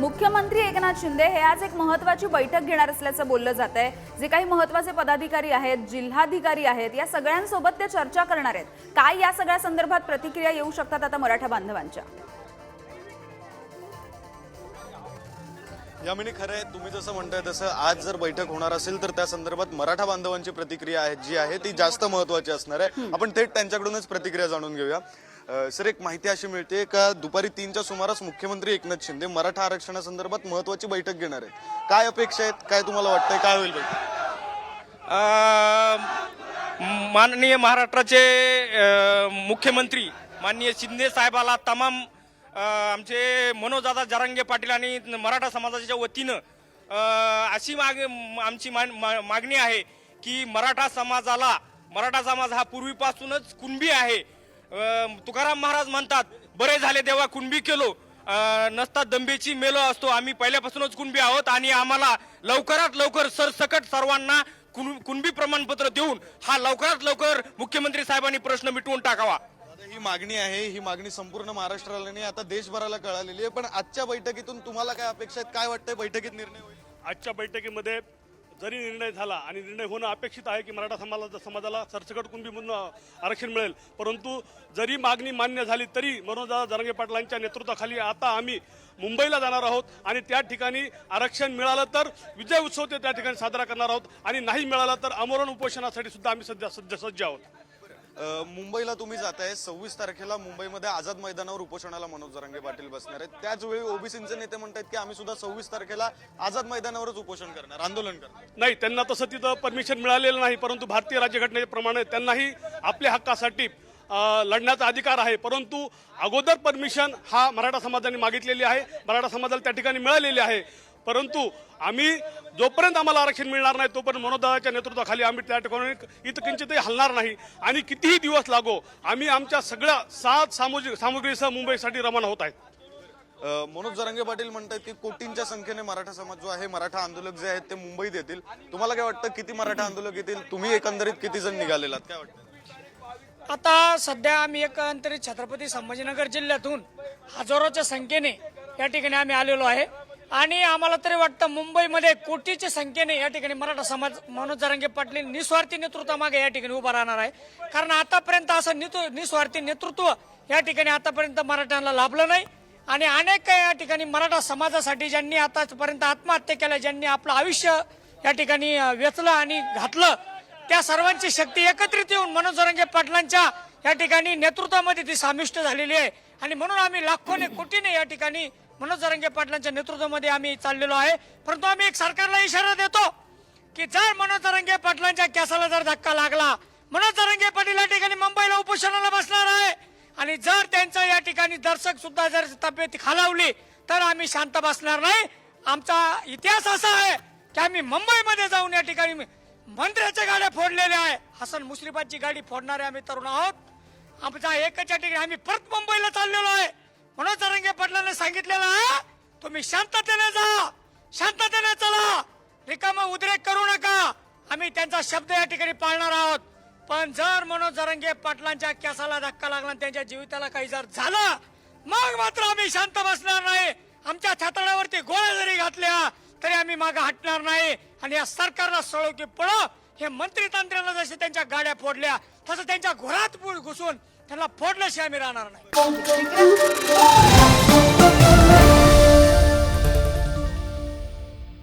मुख्यमंत्री एकनाथ शिंदे हे आज एक महत्वाची बैठक घेणार असल्याचं बोललं जात आहे. जे काही महत्त्वाचे पदाधिकारी आहेत जिल्हाधिकारी आहेत या सगळ्यांसोबत ते चर्चा करणार आहेत. काय या सगळ्या संदर्भात प्रतिक्रिया येऊ शकतात आता मराठा बांधवांच्या? यामिनी खरं आहे तुम्ही जसं म्हणताय तसं आज जर बैठक होणार असेल तर त्या संदर्भात मराठा बांधवांची प्रतिक्रिया आहे जी आहे ती जास्त महत्वाची असणार आहे. आपण थेट त्यांच्याकडूनच प्रतिक्रिया जाणून घेऊया. सर एक माहिती अशी मिळते का दुपारी तीनच्या सुमारास मुख्यमंत्री एकनाथ शिंदे मराठा आरक्षणासंदर्भात महत्वाची बैठक घेणार आहेत. काय अपेक्षा आहेत? काय तुम्हाला वाटतंय? काय होईल बैठक? माननीय महाराष्ट्राचे मुख्यमंत्री माननीय शिंदे साहेबाला तमाम आमचे मनोजदादा जरांगे पाटील आणि मराठा समाजाच्या वतीनं अशी माग आमची मान- मा- मागणी आहे की मराठा समाजाला मराठा समाज हा पूर्वीपासूनच कुणबी आहे तुकाराम महाराज म्हणतात बरे झाले तेव्हा कुणबी केलो. नसता दंबेची मेलो असतो. आम्ही पहिल्यापासूनच कुणबी आहोत आणि आम्हाला लवकरात लवकर सरसकट सर्वांना कुण- कुणबी प्रमाणपत्र देऊन हा लवकरात लवकर मुख्यमंत्री साहेबांनी प्रश्न मिटवून टाकावा. आता ही मागणी आहे ही मागणी संपूर्ण महाराष्ट्राला नाही आता देशभराला कळालेली आहे. पण आजच्या बैठकीतून तुम्हाला काय अपेक्षा आहेत? काय वाटतंय बैठकीत निर्णय होईल? आजच्या बैठकीमध्ये जरी निर्णय झाला आणि निर्णय होणं अपेक्षित आहे की मराठा समाजा समाजाला सरसकट कुणबीमधून आरक्षण मिळेल परंतु जरी मागणी मान्य झाली तरी मनोजदादा जरांगे पाटलांच्या नेतृत्वाखाली आता आम्ही मुंबईला जाणार आहोत आणि त्या ठिकाणी आरक्षण मिळालं तर विजय उत्सव ते त्या ठिकाणी साजरा करणार आहोत आणि नाही मिळालं तर आमरण उपोषणासाठी सुद्धा आम्ही सध्या सज्ज सज्ज आहोत. मुंबईला तुम्ही जाताय. सव्वीस तारखेला मुंबईमध्ये आझाद मैदानावर उपोषणाला मनोज जरांगे पाटील बसणार आहेत. त्याचवेळी ओबीसीचे नेते म्हणतात की आम्ही सुद्धा सव्वीस तारखेला आझाद मैदानावरच उपोषण करणार आंदोलन करणार. नाही त्यांना तसं तिथं परमिशन मिळालेलं नाही परंतु भारतीय राज्यघटनेप्रमाणे त्यांनाही आपल्या हक्कासाठी लढण्याचा अधिकार आहे. परंतु अगोदर परमिशन हा मराठा समाजाने मागितलेली आहे. मराठा समाजाला त्या ठिकाणी मिळालेली आहे. परंतु आम्ही जोपर्यंत आम्हाला आरक्षण मिळणार नाही तोपर्यंत मनोदराच्या नेतृत्वाखाली आम्ही त्या ठिकाणी इथं किंचितही हलणार नाही. आणि कितीही दिवस लागो आम्ही आमच्या सगळ्या सात सामुग्री सामुग्रीसह मुंबईसाठी रवाना होत आहेत. मनोज जरांगे पाटील म्हणतात की कोटींच्या संख्येने मराठा समाज जो आहे मराठा आंदोलक जे आहेत ते मुंबईत येतील. तुम्हाला काय वाटतं किती मराठा आंदोलक येतील? तुम्ही एकंदरीत किती जण निघालेलात? काय वाटतं? आता सध्या आम्ही एकंदरीत छत्रपती संभाजीनगर जिल्ह्यातून हजारोच्या संख्येने या ठिकाणी आम्ही आलेलो आहे. आणि आम्हाला तरी वाटतं मुंबईमध्ये कोटीच्या संख्येने या ठिकाणी मराठा समाज मनोज जरांगे पाटील निस्वार्थी नेतृत्वामागे या ठिकाणी उभा राहणार आहे. कारण आतापर्यंत असं निस्वार्थी नेतृत्व या ठिकाणी आतापर्यंत मराठ्यांना लाभलं नाही. आणि अनेक या ठिकाणी मराठा समाजासाठी ज्यांनी आतापर्यंत आत्महत्या केल्या ज्यांनी आपलं आयुष्य या ठिकाणी वेचलं आणि घातलं त्या सर्वांची शक्ती एकत्रित येऊन मनोज जरांगे पाटलांच्या या ठिकाणी नेतृत्वामध्ये ती सामिष्ट झालेली आहे. आणि म्हणून आम्ही लाखोने कोटीने या ठिकाणी मनोज जरांगे पाटलांच्या नेतृत्वामध्ये आम्ही चाललेलो आहे. परंतु आम्ही एक सरकारला इशारा देतो की जर मनोज जरांगे पाटलांच्या केसाला जर धक्का लागला मनोज जरांगे पाटील या ठिकाणी मुंबईला उपोषणाला बसणार आहे. आणि जर त्यांचं या ठिकाणी दर्शक सुद्धा जर तब्येत खालावली तर आम्ही शांत बसणार नाही. आमचा इतिहास असा आहे की आम्ही मुंबईमध्ये जाऊन या ठिकाणी मंत्र्याच्या गाड्या फोडलेल्या आहे. हसन मुश्रीफाची गाडी फोडणारे आम्ही तरुण आहोत. आमचा एकच्या ठिकाणी आम्ही परत मुंबईला चाललेलो आहे. म्हणून तरंगे पाटलांनी सांगितलेलं तुम्ही शांततेने जा शांततेने चला. रिकामा उद्रेक करू नका. आम्ही त्यांचा शब्द या ठिकाणी पाळणार आहोत. पण जर मनोज जरंगे पाटलांच्या केसाला धक्का लागला त्यांच्या जीविताला काही जर झालं मग मात्र आम्ही शांत बसणार नाही. आमच्या छाताडावरती गोळ्या जरी घातल्या तरी आम्ही मागे हटणार नाही. आणि या सरकारला सळो की पळो. हे मंत्री तंत्राला जसे त्यांच्या गाड्या फोडल्या तसं त्यांच्या घरात घुसून त्याला फोडल्याशिवाय आम्ही राहणार नाही.